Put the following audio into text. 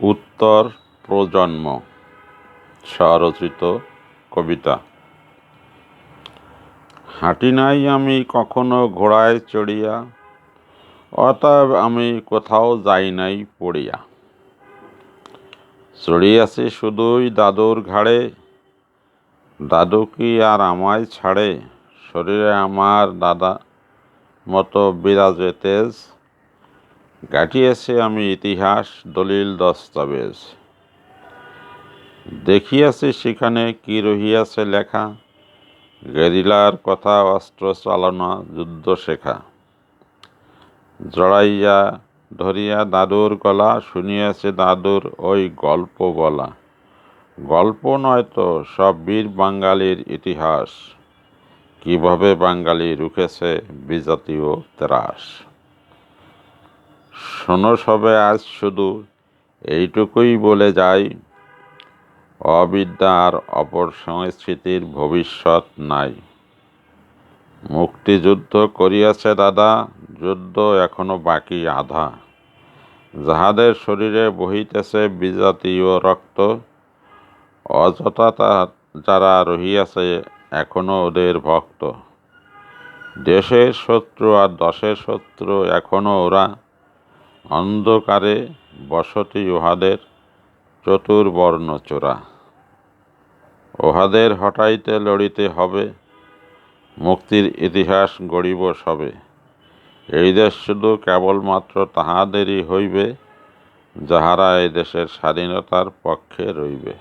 উত্তর প্রজন্ম, স্বরচিত কবিতা। হাঁটি নাই আমি কখনো ঘোড়ায় চড়িয়া, অতএব আমি কোথাও যাই নাই পড়িয়া। চড়িয়াছি শুধুই দাদুর ঘাড়ে, দাদু কি আর আমায় ছাড়ে? শরীরে আমার দাদা মতো বিরাজে তেজ গাঠিয়েছি আমি ইতিহাস, দলিল, দস্তাবেজ। দেখিয়াছি সেখানে কি রহিয়াছে লেখা। গেরিলার কথা, অস্ত্র চালনা, যুদ্ধ শেখা। জড়াইয়া ধরিয়া দাদুর গলা, শুনিয়াছে দাদুর ওই গল্প বলা গল্প নয় তো, সব বীর বাঙালির ইতিহাস। কীভাবে বাঙালি রুখেছে বিজাতীয় ত্রাস। শোনো সবে, আজ শুধু এইটুকুই বলে যাই। অবিদ্যা আর অপর সংস্কৃতির ভবিষ্যৎ নাই। মুক্তিযুদ্ধ করিয়াছে দাদা, যুদ্ধ এখনও বাকি আধা। যাহাদের শরীরে বহিতেছে বিজাতীয় রক্ত, অযথা যারা রহিয়াছে এখনও ওদের ভক্ত। দেশের শত্রু আর দশের শত্রু এখনও ওরা অন্ধকারে বসতি উহাদের চতুর্বর্ণ চোরা উহাদের হটাইতে লড়িতে হবে, মুক্তির ইতিহাস গড়িব সবে। এই দেশ শুধু কেবলমাত্র তাহাদেরই হইবে, যাহারা এই দেশের স্বাধীনতার পক্ষে রইবে।